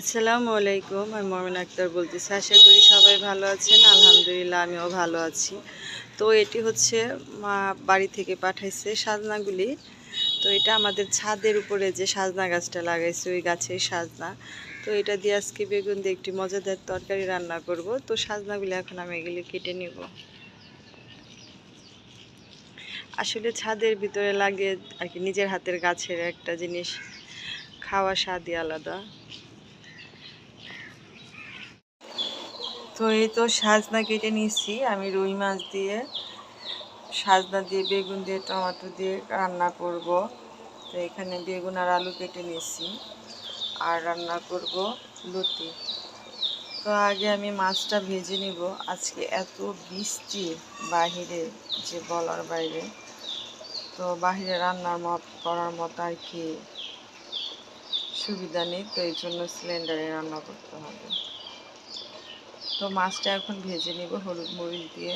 আসসালামু আলাইকুম, আমি মমিন আক্তার বলতেছি। আশা করি সবাই ভালো আছেন, আলহামদুলিল্লাহ আমিও ভালো আছি। তো এটি হচ্ছে মা বাড়ি থেকে পাঠাইছে সাজনাগুলি। তো এটা আমাদের ছাদের উপরে যে সাজনা গাছটা লাগাইছে, ওই গাছের সাজনা। তো এটা দিয়ে আজকে বেগুন দিয়ে একটি মজাদার তরকারি রান্না করব। তো সাজনাগুলি এখন আমি এগুলি কেটে নিব। আসলে ছাদের ভিতরে লাগে আর কি, নিজের হাতের গাছের একটা জিনিস। খাওয়া স্বাদই আলাদা। তো এই তো সাজনা কেটে নিচ্ছি আমি রুই মাছ দিয়ে, সাজনা দিয়ে, বেগুন দিয়ে, টমেটো দিয়ে রান্না করব। তো এখানে বেগুন আর আলু কেটে নিচ্ছি আর রান্না করব লুতি তো আগে আমি মাছটা ভেজে নিব। আজকে এত বৃষ্টি বাহিরে যে বলার বাইরে। তো বাহিরে রান্নার মত, করার মতো আর কি সুবিধা নেই। তো এই জন্য সিলিন্ডারে রান্না করতে হবে। তো মাছটা এখন ভেজে নিব হলুদ মরিচ দিয়ে।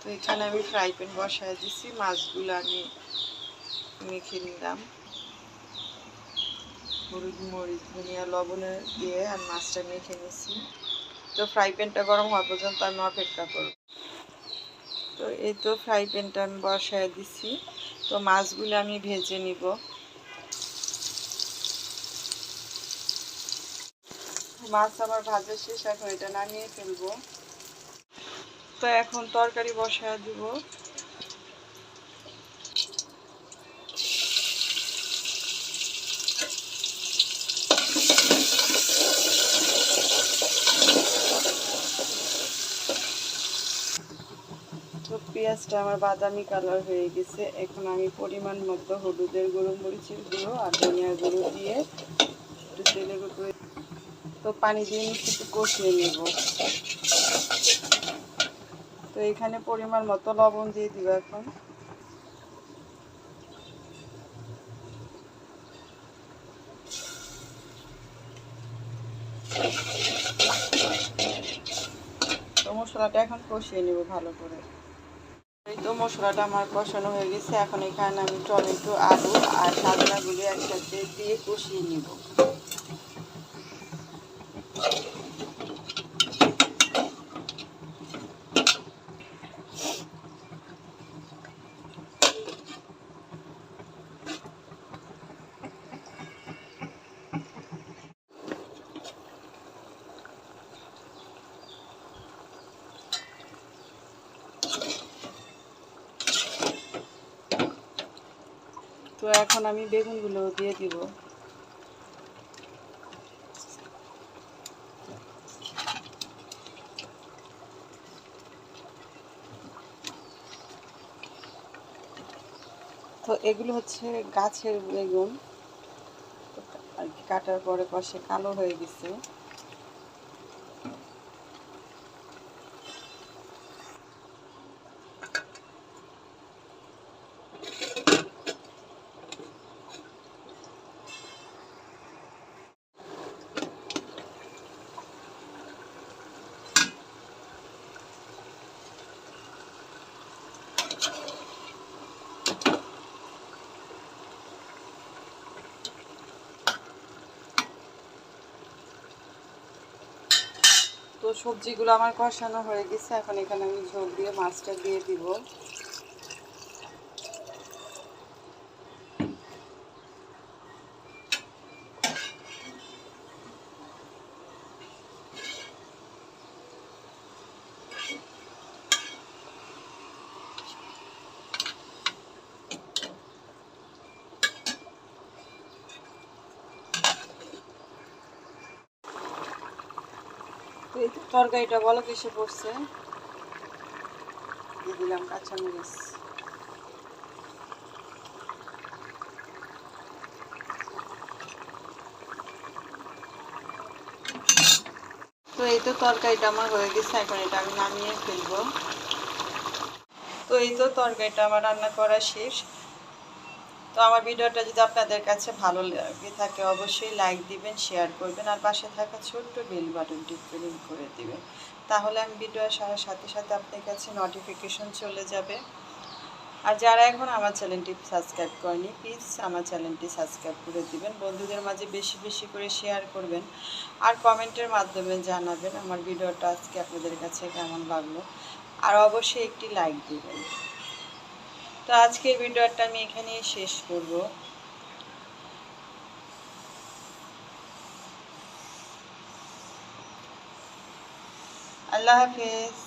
তো এখানে আমি ফ্রাই প্যান বসায় দিছি, মাছগুলো আমি মেখে নিলাম। হলুদ মরিচ, ধনিয়া, লবণে দিয়ে আর মাছটা মেখে নিছি। তো ফ্রাই প্যানটা গরম হওয়া পর্যন্ত আমি অপেক্ষা করব। তো এই তো ফ্রাই প্যানটা আমি বসায় দিছি। তো মাছগুলো আমি ভেজে নিব। মাছ আমার ভাজা শেষ, এখন এটা নামিয়ে ফেলব। তো এখন তরকারি বসায় দিব তো পেঁয়াজটা আমার বাদামি কালার হয়ে গেছে। এখন আমি পরিমাণ মতো হলুদের গুঁড়ো, মরিচের গুঁড়ো আর ধনিয়ার গুঁড়ো দিয়ে একটু তেলের উপরে তো পানি দিয়ে একটু কষিয়ে নেব। তো এখানে পরিমাণ মতো লবণ দিয়ে দিব এখন। তো মশলাটা এখন কষিয়ে নেব ভালো করে। এই তো মশলাটা আমার কষানো হয়ে গেছে। এখন এখানে আমি টমেটো, আলু আর সাজনাগুলি একসাথে দিয়ে কষিয়ে নিব। তো এখন আমি বেগুনগুলো দিয়ে দিব। তো এগুলো হচ্ছে গাছের বেগুন। কাটার পরে কষে কালো হয়ে গেছে। সবজিগুলো আমার কষানো হয়ে গেছে। এখন এখানে আমি ঝোল দিয়ে মাছটা দিয়ে দিব। তরকারিটা বলো কিসে পড়ছে দিয়ে দিলাম কাঁচামরিচ তো এই তো তরকারিটা আমার হয়ে গেছে, এখন এটা আমি নামিয়ে ফেলব। তো এই তো তরকারিটা আমার রান্না করা শেষ। তো আমার ভিডিওটা যদি আপনাদের কাছে ভালো লাগে থাকে অবশ্যই লাইক দিবেন শেয়ার করবেন আর পাশে থাকা ছোট্ট বেল বাটনটি ক্লিক করে দিবেন। তাহলে আমি ভিডিও আসার সাথে সাথে আপনার কাছে নোটিফিকেশন চলে যাবে। আর যারা এখন আমার চ্যানেলটি সাবস্ক্রাইব করেনি প্লিজ আমার চ্যানেলটি সাবস্ক্রাইব করে দিবেন। বন্ধুদের মাঝে বেশি বেশি করে শেয়ার করবেন আর কমেন্টের মাধ্যমে জানাবেন আমার ভিডিওটা আজকে আপনাদের কাছে কেমন লাগল। আর অবশ্যই একটি লাইক দিবেন। তো আজকের ভিডিওটা আমি এখানে শেষ করব। আল্লাহ হাফেজ।